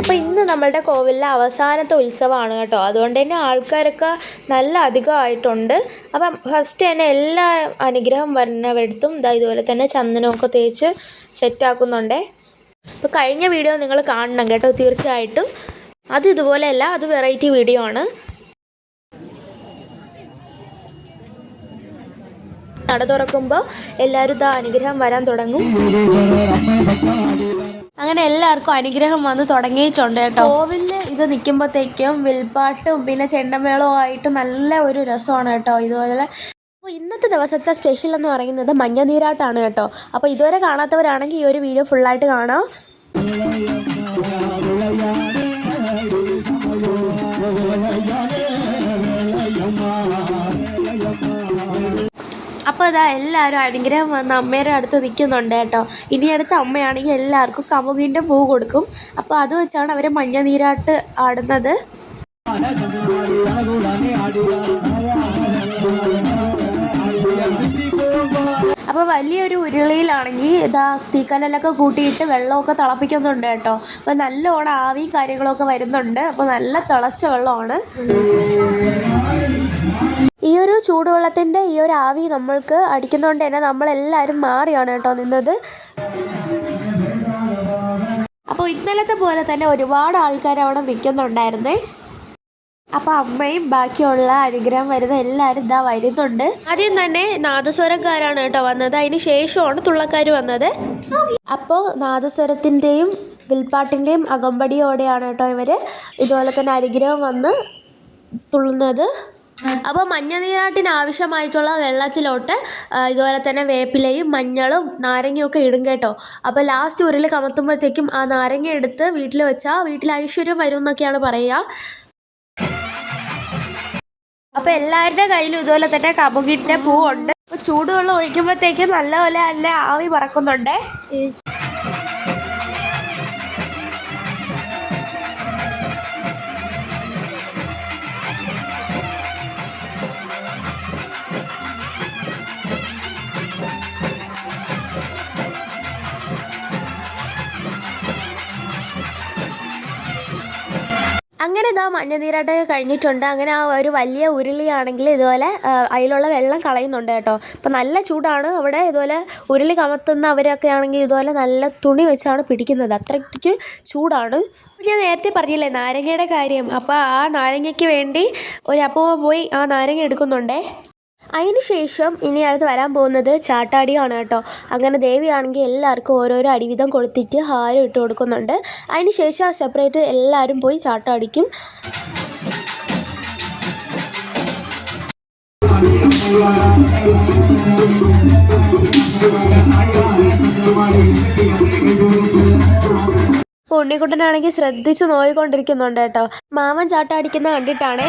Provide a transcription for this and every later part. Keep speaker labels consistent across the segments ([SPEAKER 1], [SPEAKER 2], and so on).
[SPEAKER 1] അപ്പോൾ ഇന്ന് നമ്മളുടെ കോവിലിലെ അവസാനത്തെ ഉത്സവമാണ് കേട്ടോ. അതുകൊണ്ട് തന്നെ ആൾക്കാരൊക്കെ നല്ല അധികമായിട്ടുണ്ട്. അപ്പം ഫസ്റ്റ് തന്നെ എല്ലാ അനുഗ്രഹം വരുന്നവരടുത്തും ഇതാ ഇതുപോലെ തന്നെ ചന്ദനമൊക്കെ തേച്ച് സെറ്റാക്കുന്നുണ്ടേ അപ്പോൾ കഴിഞ്ഞ വീഡിയോ നിങ്ങൾ കാണണം കേട്ടോ തീർച്ചയായിട്ടും. അത് ഇതുപോലെയല്ല അത് വെറൈറ്റി വീഡിയോ ആണ്. നട തുറക്കുമ്പോൾ എല്ലാവരും ഇതാ അനുഗ്രഹം വരാൻ തുടങ്ങും. അങ്ങനെ എല്ലാവർക്കും അനുഗ്രഹം വന്ന് തുടങ്ങിയിട്ടുണ്ട് കേട്ടോ. കോവിലിൽ ഇത് നിൽക്കുമ്പോഴത്തേക്കും വിൽപ്പാട്ടും പിന്നെ ചെണ്ടമേളവും ആയിട്ട് നല്ല ഒരു രസമാണ് കേട്ടോ ഇതുപോലെ. അപ്പോൾ ഇന്നത്തെ ദിവസത്തെ സ്പെഷ്യൽ എന്ന് പറയുന്നത് മഞ്ഞനീരാട്ടാണ് കേട്ടോ. അപ്പോൾ ഇതുവരെ കാണാത്തവരാണെങ്കിൽ ഈ ഒരു വീഡിയോ ഫുള്ളായിട്ട് കാണാം. അപ്പോൾ ഇതാ എല്ലാവരും അനുഗ്രഹം വന്ന് അമ്മയുടെ അടുത്ത് നിൽക്കുന്നുണ്ട് കേട്ടോ. ഇനി അടുത്ത് അമ്മയാണെങ്കിൽ എല്ലാവർക്കും കമുകിന്റെ പൂ കൊടുക്കും. അപ്പോൾ അത് വെച്ചാണ് അവർ മഞ്ഞനീരാട്ട് ആടുന്നത്. അപ്പോൾ വലിയൊരു ഉരുളിയിലാണെങ്കിൽ ഇതാ തീക്കനലൊക്കെ കൂട്ടിയിട്ട് വെള്ളമൊക്കെ തിളപ്പിക്കുന്നുണ്ട് കേട്ടോ. അപ്പോൾ നല്ലോണം ആവിയും കാര്യങ്ങളൊക്കെ വരുന്നുണ്ട്. അപ്പോൾ നല്ല തിളച്ച വെള്ളമാണ്. ഈ ഒരു ചൂടുവെള്ളത്തിന്റെ ഈ ഒരു ആവി നമ്മൾക്ക് അടിക്കുന്നതുകൊണ്ട് തന്നെ നമ്മളെല്ലാവരും മാറിയാണ് കേട്ടോ നിന്നത്. അപ്പോൾ ഇന്നലത്തെ പോലെ തന്നെ ഒരുപാട് ആൾക്കാർ അവിടെ നിൽക്കുന്നുണ്ടായിരുന്നേ. അപ്പോൾ അമ്മയും ബാക്കിയുള്ള അനുഗ്രഹം വരുന്ന എല്ലാവരും ഇതാ വരുന്നുണ്ട്. ആദ്യം തന്നെ നാദസ്വരക്കാരാണ് കേട്ടോ വന്നത്. അതിന് ശേഷമാണ് തുള്ളക്കാർ വന്നത്. അപ്പോൾ നാദസ്വരത്തിന്റെയും വിൽപ്പാട്ടിന്റെയും അകമ്പടിയോടെയാണ് കേട്ടോ ഇവർ ഇതുപോലെ തന്നെ അനുഗ്രഹം വന്ന് തുള്ളുന്നത്. അപ്പോൾ മഞ്ഞനീരാട്ടിന് ആവശ്യമായിട്ടുള്ള വെള്ളത്തിലോട്ട് ഇതുപോലെ തന്നെ വേപ്പിലയും മഞ്ഞളും നാരങ്ങയും ഒക്കെ ഇടും കേട്ടോ. അപ്പോൾ ലാസ്റ്റ് ഉരുളി കമത്തുമ്പോഴത്തേക്കും ആ നാരങ്ങ എടുത്ത് വീട്ടിൽ വെച്ചാൽ വീട്ടിൽ ഐശ്വര്യം വരും എന്നൊക്കെയാണ് പറയുക. അപ്പോൾ എല്ലാവരുടെ കയ്യിലും ഇതുപോലെ തന്നെ കമുകിന്റെ പൂവുണ്ട്. അപ്പോൾ ചൂടുവെള്ളം ഒഴിക്കുമ്പോഴത്തേക്കും നല്ലപോലെ തന്നെ ആവി പറക്കുന്നുണ്ട്. അങ്ങനെ ഇതാ മഞ്ഞനീരാട്ടൊക്കെ കഴിഞ്ഞിട്ടുണ്ട്. അങ്ങനെ ആ ഒരു വലിയ ഉരുളിയാണെങ്കിൽ ഇതുപോലെ അതിലുള്ള വെള്ളം കളയുന്നുണ്ട് കേട്ടോ. അപ്പം നല്ല ചൂടാണ്. അവിടെ ഇതുപോലെ ഉരുളി കമത്തുന്നവരൊക്കെ ആണെങ്കിൽ ഇതുപോലെ നല്ല തുണി വെച്ചാണ് പിടിക്കുന്നത്. അത്രയ്ക്ക് ചൂടാണ്. ഞാൻ നേരത്തെ പറഞ്ഞില്ലേ നാരങ്ങയുടെ കാര്യം. അപ്പോൾ ആ നാരങ്ങയ്ക്ക് വേണ്ടി ഒരു അപ്പൂമ്മ പോയി ആ നാരങ്ങ എടുക്കുന്നുണ്ടേ. അതിന് ശേഷം ഇനി അടുത്ത് വരാൻ പോകുന്നത് ചാട്ടാടിയാണ് കേട്ടോ. അങ്ങനെ ദേവിയാണെങ്കിൽ എല്ലാവർക്കും ഓരോരോ അടിവിധം കൊടുത്തിട്ട് ഹാരം ഇട്ട് കൊടുക്കുന്നുണ്ട്. അതിനുശേഷം സെപ്പറേറ്റ് എല്ലാവരും പോയി ചാട്ടാടിക്കും. ഉണ്ണിക്കുട്ടനാണെങ്കിൽ ശ്രദ്ധിച്ച് നോയിക്കൊണ്ടിരിക്കുന്നുണ്ട് കേട്ടോ. മാമൻ ചാട്ടാടിക്കുന്ന കണ്ടിട്ടാണേ.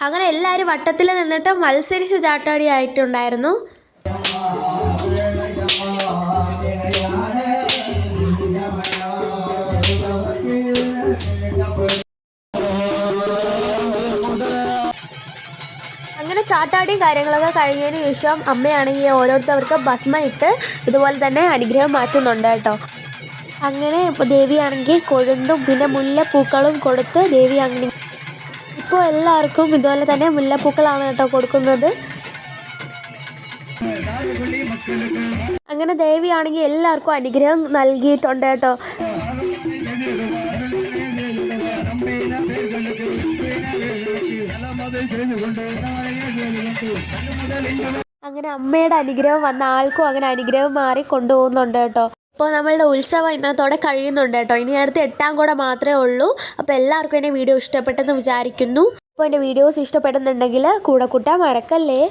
[SPEAKER 1] അങ്ങനെ എല്ലാവരും വട്ടത്തിൽ നിന്നിട്ട് മത്സരിച്ച് ചാട്ടാടി ആയിട്ടുണ്ടായിരുന്നു. അങ്ങനെ ചാട്ടാടിയും കാര്യങ്ങളൊക്കെ കഴിഞ്ഞതിന് ശേഷം അമ്മയാണെങ്കിൽ ഓരോരുത്തർക്ക് ഭസ്മ ഇട്ട് ഇതുപോലെ തന്നെ അനുഗ്രഹം മാറ്റുന്നുണ്ട് കേട്ടോ. അങ്ങനെ ഇപ്പോൾ ദേവിയാണെങ്കിൽ കൊഴുന്തും പിന്നെ മുല്ലപ്പൂക്കളും കൊടുത്ത് ദേവി അങ്ങനെ ഇപ്പോൾ എല്ലാവർക്കും ഇതുപോലെ തന്നെ മുല്ലപ്പൂക്കളാണ് കേട്ടോ കൊടുക്കുന്നത്. അങ്ങനെ ദേവിയാണെങ്കിൽ എല്ലാവർക്കും അനുഗ്രഹം നൽകിയിട്ടുണ്ട് കേട്ടോ ും. അങ്ങനെ അമ്മയുടെ അനുഗ്രഹം വന്ന ആൾക്കും അങ്ങനെ അനുഗ്രഹം മാറി കൊണ്ടുപോകുന്നുണ്ട് കേട്ടോ. അപ്പോൾ നമ്മളുടെ ഉത്സവം ഇന്നത്തോടെ കഴിയുന്നുണ്ട് കേട്ടോ. ഇനി അടുത്ത് എട്ടാം കൂടെ മാത്രമേ ഉള്ളൂ. അപ്പോൾ എല്ലാവർക്കും എന്റെ വീഡിയോ ഇഷ്ടപ്പെട്ടെന്ന് വിചാരിക്കുന്നു. അപ്പോൾ എന്റെ വീഡിയോസ് ഇഷ്ടപ്പെടുന്നുണ്ടെങ്കിൽ കൂടെ കൂട്ടാൻ മറക്കല്ലേ?